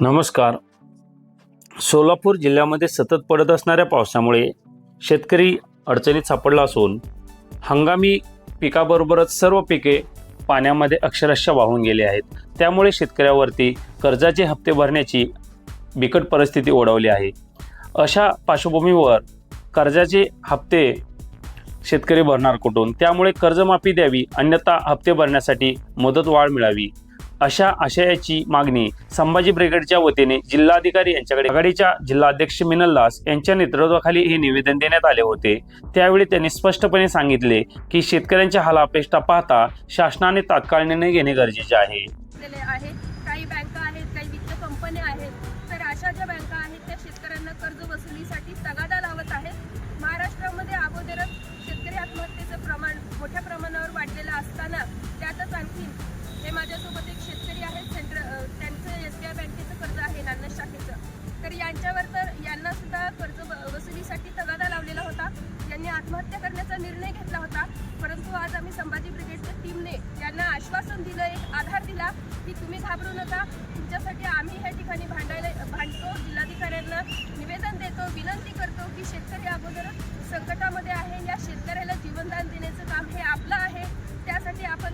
नमस्कार. सोलापूर जिल्ह्यामध्ये सतत पडत असणाऱ्या पावसामुळे शेतकरी अडचणीत सापडला असून हंगामी पिकाबरोबरच सर्व पिके पाण्यामध्ये अक्षरशः वाहून गेले आहेत. त्यामुळे शेतकऱ्यावरती कर्जाचे हप्ते भरण्याची बिकट परिस्थिती ओढवली आहे. अशा पार्श्वभूमीवर कर्जाचे हप्ते शेतकरी भरणार कुठून? त्यामुळे कर्जमाफी द्यावी अन्यथा हप्ते भरण्यासाठी मुदतवाढ मिळावी. अशा आशयाची मागणी संभाजी ब्रिगेडच्या वतीने जिल्हाधिकारी यांच्याकडे आघाडीच्या जिल्हाध्यक्ष मिनल दास यांच्या नेतृत्वाखाली हे निवेदन देण्यात आले होते. त्यावेळी त्यांनी स्पष्टपणे सांगितले की शेतकऱ्यांच्या हालापेष्टा पाहता शासनाने तात्काळ निर्णय घेणे गरजेचे आहे. काही बँका आहेत काही वित्त कंपन्या आहेत. तर अशा ज्या बँका आहेत त्या शेतकऱ्यांना कर्ज वसुलीसाठी तगादा लावत आहेत. महाराष्ट्रामध्ये अगोदरच शेतकरी आत्महत्येचं प्रमाण मोठ्या प्रमाणावर वाढलेलं असताना त्यातच आणखी हे माझ्यासोबत एक शेतकरी आहेत सेंट्र त्यांचं एस बी आय बँकेचं कर्ज आहे नांदेड शाखेचं. तर यांच्यावर तर यांना सुद्धा कर्ज वसुलीसाठी तगादा लावलेला होता. यांनी आत्महत्या करण्याचा निर्णय घेतला होता. परंतु आज आम्ही संभाजी ब्रिगेडच्या टीमने यांना आश्वासन दिलं एक आधार दिला की तुम्ही घाबरू नका. तुमच्यासाठी आम्ही ह्या ठिकाणी भांडायला भांडतो. जिल्हाधिकाऱ्यांना निवेदन देतो विनंती करतो की शेतकरी अगोदर संकटामध्ये आहे. या शेतकऱ्याला जीवनदान देण्याचं काम हे आपलं आहे. त्यासाठी आपण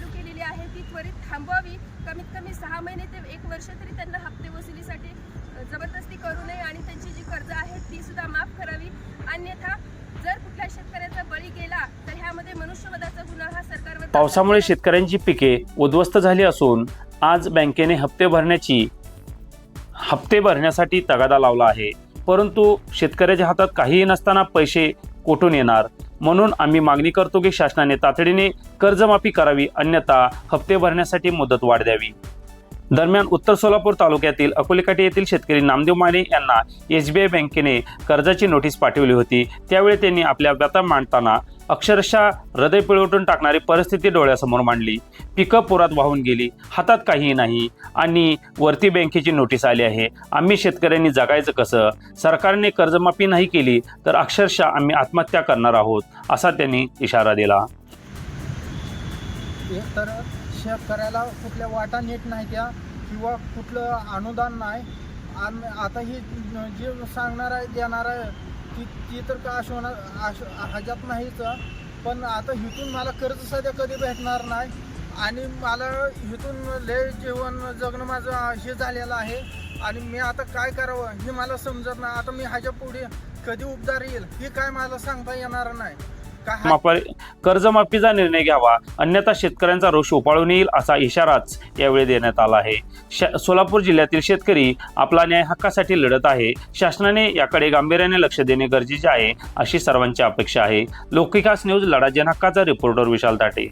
चालू केलेली आहे. ती त्वरित थांबवावी. कमीत कमी सहा महिने ते एक वर्ष तरी त्यांना हप्ते वसुलीसाठी जबरदस्ती करू नये आणि त्यांची जी कर्ज आहेत ती सुद्धा माफ करावी. अन्यथा जर कुठल्या शेतकऱ्याचा बळी गेला तर ह्यामध्ये मनुष्यवधाचा गुन्हा हा सरकारवर पावसामुळे शेतकऱ्यांची पिके उद्ध्वस्त झाली असून आज बँकेने हप्ते भरण्याची हप्ते भरण्यासाठी तगादा लावला आहे. परंतु शेतकऱ्याच्या हातात काहीही नसताना पैसे कोठून येणार? म्हणून आम्ही मागणी करतो की शासनाने तातडीने कर्जमाफी करावी अन्यथा हप्ते भरण्यासाठी मुदत वाढ द्यावी. दरम्यान उत्तर सोलापूर तालुक्यातील अकोलेकाठी येथील शेतकरी नामदेव माने यांना एस बी आय बँकेने कर्जाची नोटीस पाठवली होती. त्यावेळी त्यांनी आपल्या व्यथा मांडताना अक्षरशः हृदय पिळवटून टाकणारी परिस्थिती डोळ्यासमोर मांडली. पिकं पुरात वाहून गेली. हातात काहीही नाही आणि वरती बँकेची नोटीस आली आहे. आम्ही शेतकऱ्यांनी जगायचं कसं? सरकारने कर्जमाफी नाही केली तर अक्षरशः आम्ही आत्महत्या करणार आहोत असा त्यांनी इशारा दिला. तर शेतकऱ्याला कुठल्या वाटा नीट नाही त्या किंवा कुठलं अनुदान नाही. आणि आता ही जे सांगणार आहे देणार आहे ती ती तर का आश्वाना आश हजात नाहीच. पण आता इथून मला कर्ज सध्या कधी भेटणार नाही. आणि मला इथून लय जीवन जगणं माझं हे झालेलं आहे. आणि मी आता काय करावं हे मला समजत नाही. आता मी ह्याच्या पुढे कधी उबदार येईल हे काय मला सांगता येणार नाही. कर्जमाफीचा निर्णय घ्यावा. अन्यथा शेतकऱ्यांचा रोष उपाळून येईल असा इशाराच यावेळी देण्यात आला आहे. सोलापूर जिल्ह्यातील शेतकरी आपला न्याय हक्कासाठी लढत आहे. शासनाने याकडे गांभीर्याने लक्ष देणे गरजेचे आहे अशी सर्वांची अपेक्षा आहे. लोकविकास न्यूज लढा जनहक्काचा रिपोर्टर विशाल ताटे.